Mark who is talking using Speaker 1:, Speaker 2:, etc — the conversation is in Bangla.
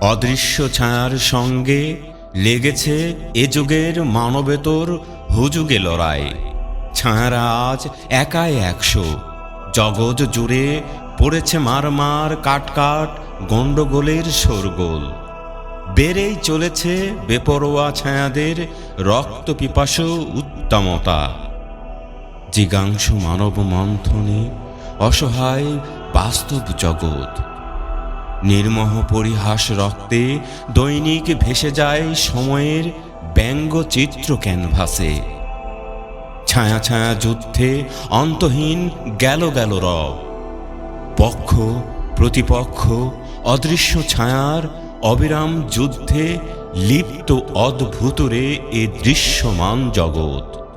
Speaker 1: অদৃশ্য ছায়ার সঙ্গে লেগেছে এ যুগের মানবেতর হুযুগে লড়াই। ছায়ারা আজ একাই একশো। জগৎ জুড়ে পড়েছে মার মার কাট কাট গণ্ডগোলের শোরগোল। বেড়েই চলেছে বেপরোয়া ছায়াদের রক্ত পিপাসু উত্তমতা। জিগাংশু মানব মন্থনে অসহায় বাস্তব জগৎ। নির্মহ পরিহাস রক্তে দৈনিক ভেসে যায় সময়ের ব্যঙ্গচিত্র ক্যানভাসে। ছায়া ছায়া যুদ্ধে অন্তহীন গেল গেল রব। পক্ষ, প্রতিপক্ষ, অদৃশ্য ছায়ার অবিরাম যুদ্ধে লিপ্ত অদ্ভুতরে এ দৃশ্যমান জগৎ।